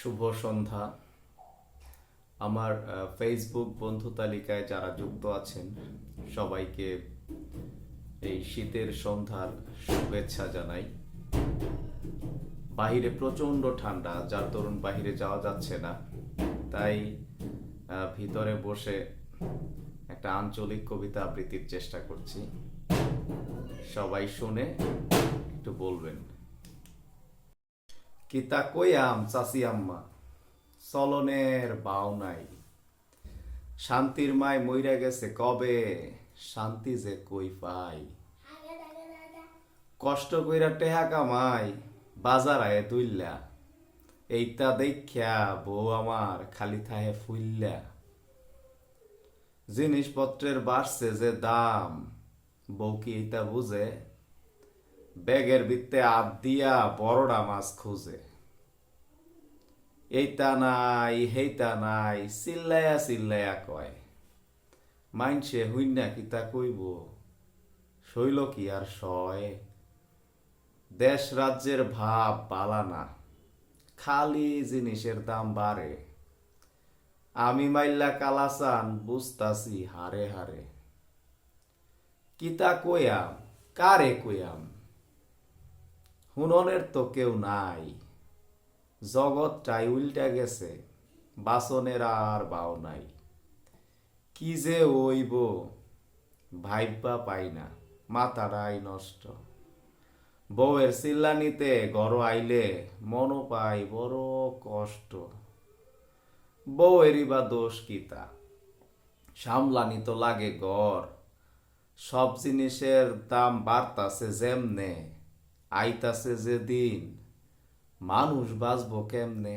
শুভ সন্ধ্যা। আমার ফেসবুক বন্ধু তালিকায় যারা যুক্ত আছেন, সবাইকে এই শীতের সন্ধ্যার শুভেচ্ছা জানাই। বাহিরে প্রচণ্ড ঠান্ডা, যার দরুন বাহিরে যাওয়া যাচ্ছে না। তাই ভিতরে বসে একটা আঞ্চলিক কবিতা আবৃত্তির চেষ্টা করছি। সবাই শুনে কিতা কইয়াম চাচি আম্মা? চলনের বাও নাই। শান্তির মায় মইরা গেছে কবে? শান্তি যে কই পাই। কষ্ট কইরা টেহা কামাই, বাজার আয়ে তুইল্লা এইটা দেখ্যা বউ আমার খালি থাহে ফুইল্লা। জিনিসপত্রের বাড়ছে যে দাম, বউ কি এইটা বুঝে? ব্যাগের ভিত্তে আদ দিয়া বড়ডা মাছ খুঁজে। এইটা নাই হেইটা নাই, চিল্লায়া চিল্লায়া কয় মাইনসে হুইনা কিতা কইব, শৈল কি আর সয়, দেশ রাজ্যের ভাব বালানা খালি জিনিসের দাম বাড়ে, আমি মাইল্লা কালাসান বুঝতাছি হারে হারে কিতা কয়াম কারে কয়াম হুননের তো কেউ নাই। জগৎটাই উল্টা গেছে, বাসনের আর বাও নাই। কি যে ওইব ভাইবা পাই না, মাথাটাই নষ্ট। বউয়ের চিল্লানিতে গড় আইলে মনও পাই বড় কষ্ট। বউয়েরই বা দোষ কিতা সামলানি তো লাগে গড়। সব জিনিসের দাম বাড়তাছে যেমনে। আইতাছে যে দিন মানুষ বাঁচব কেমনে?